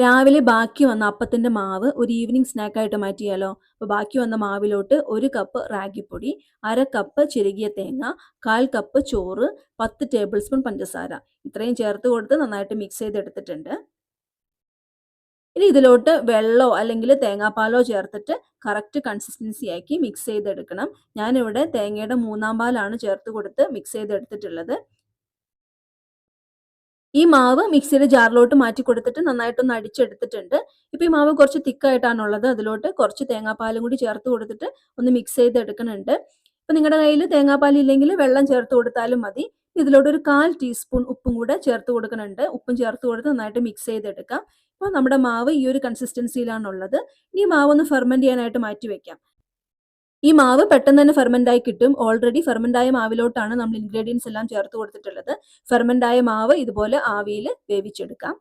രാവിലെ ബാക്കി വന്ന അപ്പത്തിന്റെ മാവ് ഒരു ഈവനിങ് സ്നാക്കായിട്ട് മാറ്റിയാലോ? അപ്പോൾ ബാക്കി വന്ന മാവിലോട്ട് ഒരു കപ്പ് റാഗിപ്പൊടി അര കപ്പ് ചിരകിയ തേങ്ങ കാൽ കപ്പ് ചോറ് പത്ത് ടേബിൾ സ്പൂൺ പഞ്ചസാര. ഇത്രയും ചേർത്ത് കൊടുത്ത് നന്നായിട്ട് മിക്സ് ചെയ്തെടുത്തിട്ടുണ്ട്. ഇനി ഇതിലോട്ട് വെള്ളമോ അല്ലെങ്കിൽ തേങ്ങാപ്പാലോ ചേർത്തിട്ട് കറക്റ്റ് കൺസിസ്റ്റൻസി ആക്കി മിക്സ് ചെയ്തെടുക്കണം. ഞാനിവിടെ തേങ്ങയുടെ മൂന്നാം പാലാണ് ചേർത്ത് കൊടുത്ത് മിക്സ് ചെയ്തെടുത്തിട്ടുള്ളത്. ഈ മാവ് മിക്സിയുടെ ജാറിലോട്ട് മാറ്റി കൊടുത്തിട്ട് നന്നായിട്ടൊന്ന് അടിച്ചെടുത്തിട്ടുണ്ട്. ഇപ്പൊ ഈ മാവ് കുറച്ച് തിക്കായിട്ടാണുള്ളത്. അതിലോട്ട് കുറച്ച് തേങ്ങാപ്പാലും കൂടി ചേർത്ത് കൊടുത്തിട്ട് ഒന്ന് മിക്സ് ചെയ്ത് എടുക്കുന്നുണ്ട് ഇപ്പൊ നിങ്ങളുടെ കയ്യിൽ തേങ്ങാപ്പാൽ ഇല്ലെങ്കിൽ വെള്ളം ചേർത്ത് കൊടുത്താലും മതി. ഇതിലോട്ട് ഒരു കാൽ ടീസ്പൂൺ ഉപ്പും കൂടെ ചേർത്ത് കൊടുക്കുന്നുണ്ട്. ഉപ്പും ചേർത്ത് കൊടുത്ത് നന്നായിട്ട് മിക്സ് ചെയ്തെടുക്കാം. അപ്പോൾ നമ്മുടെ മാവ് ഈ ഒരു കൺസിസ്റ്റൻസിയിലാണുള്ളത് ഇനി മാവ് ഒന്ന് ഫെർമെന്റ് ചെയ്യാനായിട്ട് മാറ്റി വെക്കാം. ഈ മാവ് പെട്ടെന്ന് തന്നെ ഫെർമെന്റ് ആയി കിട്ടും. ഓൾറെഡി ഫെർമെന്റ് ആയ മാവിലോട്ടാണ് നമ്മൾ ഇൻഗ്രീഡിയൻസ് എല്ലാം ചേർത്ത് കൊടുത്തിട്ടുള്ളത്. ഫെർമെന്റ് ആയ മാവ് ഇതുപോലെ ആവിയിൽ വേവിച്ചെടുക്കാം.